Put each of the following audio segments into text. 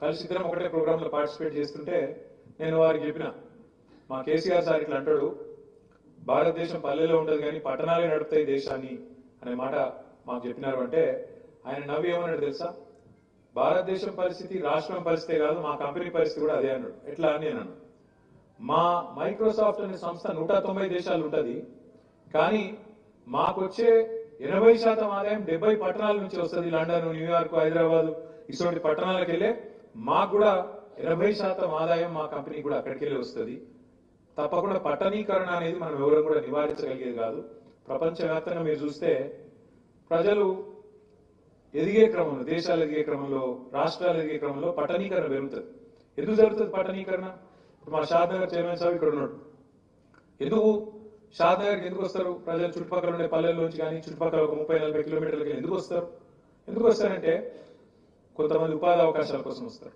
కలిసి ఇద్దరం ఒకటే ప్రోగ్రాంలో పార్టిసిపేట్ చేస్తుంటే నేను వారికి చెప్పిన మా కేసీఆర్ సార్ ఇట్లా అంటాడు భారతదేశం పల్లెలో ఉండదు కానీ పట్టణాలే నడుపుతాయి దేశాన్ని అనే మాట మాకు చెప్పినారు అంటే ఆయన నవ్వు ఏమన్నాడు తెలుసా? భారతదేశం పరిస్థితి రాష్ట్రం పరిస్థితి కాదు మా కంపెనీ పరిస్థితి కూడా అదే అన్నాడు. ఎట్లా అని నేను అన్నాను మా మైక్రోసాఫ్ట్ అనే సంస్థ నూట తొంభై దేశాలు ఉంటుంది కానీ మాకొచ్చే ఎనభై శాతం ఆదాయం డెబ్బై పట్టణాల నుంచి వస్తుంది. లండన్ న్యూయార్క్ హైదరాబాద్ ఇటువంటి పట్టణాలకు వెళ్ళే మాకు కూడా ఎనభై శాతం ఆదాయం మా కంపెనీ కూడా అక్కడికి వెళ్ళి వస్తుంది. తప్పకుండా పట్టణీకరణ అనేది మనం ఎవరు కూడా నివారించగలిగేది కాదు. ప్రపంచవ్యాప్తంగా మీరు చూస్తే ప్రజలు ఎదిగే క్రమంలో దేశాలు ఎదిగే క్రమంలో రాష్ట్రాలు ఎదిగే క్రమంలో పట్టణీకరణ పెరుగుతుంది. ఎందుకు జరుగుతుంది పట్టణీకరణ? ఇప్పుడు మా షాద్నగర్ చైర్మన్ సాబ్ ఇక్కడ ఉన్నాడు. ఎందుకు? షాద్నగర్కి ఎందుకు వస్తారు? ప్రజలు చుట్టుపక్కల ఉండే పల్లెల్లోంచి కానీ చుట్టుపక్కల ఒక ముప్పై నలభై కిలోమీటర్లకి ఎందుకు వస్తారు? ఎందుకు వస్తారంటే కొంతమంది ఉపాధి అవకాశాల కోసం వస్తారు.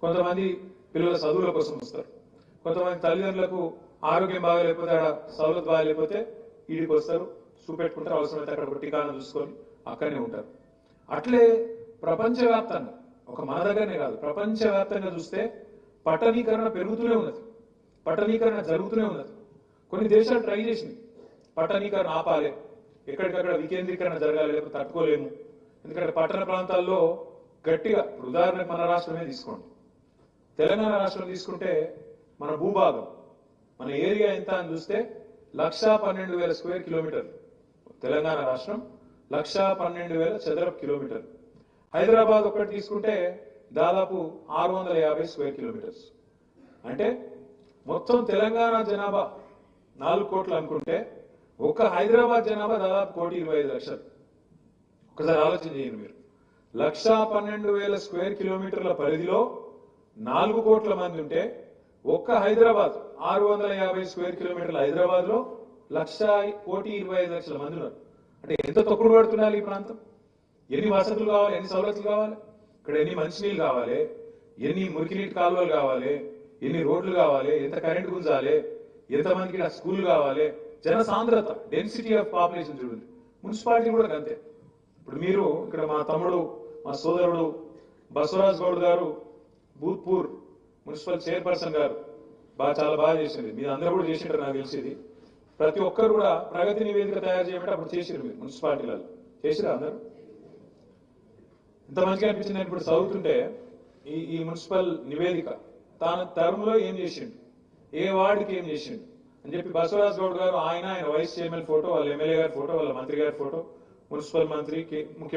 కొంతమంది పిల్లల చదువుల కోసం వస్తారు. కొంతమంది తల్లిదండ్రులకు ఆరోగ్యం బాగాలేకపోతే ఆడ సౌలత్ బాగాలేకపోతే ఈడికి వస్తారు. చూపెట్టుకుంటారు. అవసరమైతే అక్కడ టీకాలను చూసుకొని అక్కడనే ఉంటారు. అట్లే ప్రపంచవ్యాప్తంగా ఒక మన దగ్గరనే కాదు ప్రపంచవ్యాప్తంగా చూస్తే పట్టణీకరణ పెరుగుతూనే ఉన్నది. పట్టణీకరణ జరుగుతూనే ఉన్నది. కొన్ని దేశాలు ట్రై చేసినాయి. పట్టణీకరణ ఆపాలి. ఎక్కడికక్కడ వికేంద్రీకరణ జరగాలి లేకపోతే తట్టుకోలేము. ఎందుకంటే పట్టణ ప్రాంతాల్లో గట్టిగా ఇప్పుడు ఉదాహరణకు మన రాష్ట్రమే తీసుకోండి. తెలంగాణ రాష్ట్రం తీసుకుంటే మన భూభాగం మన ఏరియా ఎంత అని చూస్తే లక్షా పన్నెండు వేల స్క్వేర్ కిలోమీటర్ తెలంగాణ రాష్ట్రం లక్షా పన్నెండు వేల చదరపు కిలోమీటర్ హైదరాబాద్ ఒకటి తీసుకుంటే దాదాపు ఆరు వందల యాభై స్క్వేర్ కిలోమీటర్స్. అంటే మొత్తం తెలంగాణ జనాభా నాలుగు కోట్లు అనుకుంటే ఒక్క హైదరాబాద్ జనాభా దాదాపు కోటి ఇరవై ఐదు లక్షలు. ఒకసారి ఆలోచన చేయండి మీరు. లక్షా పన్నెండు వేల స్క్వేర్ కిలోమీటర్ల పరిధిలో నాలుగు కోట్ల మంది ఉంటే ఒక్క హైదరాబాద్ ఆరు వందల యాభై స్క్వేర్ కిలోమీటర్ల హైదరాబాద్లో లక్ష కోటి ఇరవై ఐదు లక్షల మంది ఉన్నారు. అంటే ఎంత తొక్కుడు పడుతున్నారు ఈ ప్రాంతం? ఎన్ని వసతులు కావాలి? ఎన్ని సౌలతులు కావాలి? ఇక్కడ ఎన్ని మంచినీళ్ళు కావాలి? ఎన్ని మురికినీటి కాలువలు కావాలి? ఎన్ని రోడ్లు కావాలి? ఎంత కరెంట్ గుంజాలి? ఎంతమందికి ఆ స్కూల్ కావాలి? జన సాంద్రత డెన్సిటీ ఆఫ్ పాపులేషన్ చూడండి. మున్సిపాలిటీ కూడా అంతే. ఇప్పుడు మీరు ఇక్కడ మా తమ్ముడు మా సోదరుడు బసవరాజ్ గౌడ్ గారు భూత్పూర్ మున్సిపల్ చైర్పర్సన్ గారు. బాగా చాలా బాగా చేసింది. మీరు అందరూ కూడా చేసింటారు నాకు తెలిసింది ప్రతి ఒక్కరు కూడా ప్రగతి నివేదిక తయారు చేయమంటే అప్పుడు చేసిరు మీరు మున్సిపాలిటీలలో. చేసిరా అందరూ? ఇంత మంచిగా అనిపించింది నేను ఇప్పుడు చదువుతుంటే ఈ ఈ మున్సిపల్ నివేదిక. తాను తరంలో ఏం చేసిండు? ఏ వార్డుకి ఏం చేసిండు? అని చెప్పి బసవరాజ్ గౌడ్ గారు ఆయన ఆయన వైస్ చైర్మన్ ఫోటో వాళ్ళ ఎమ్మెల్యే గారి ఫోటో వాళ్ళ మంత్రి గారి ఫోటో మున్సిపల్ మంత్రి ముఖ్య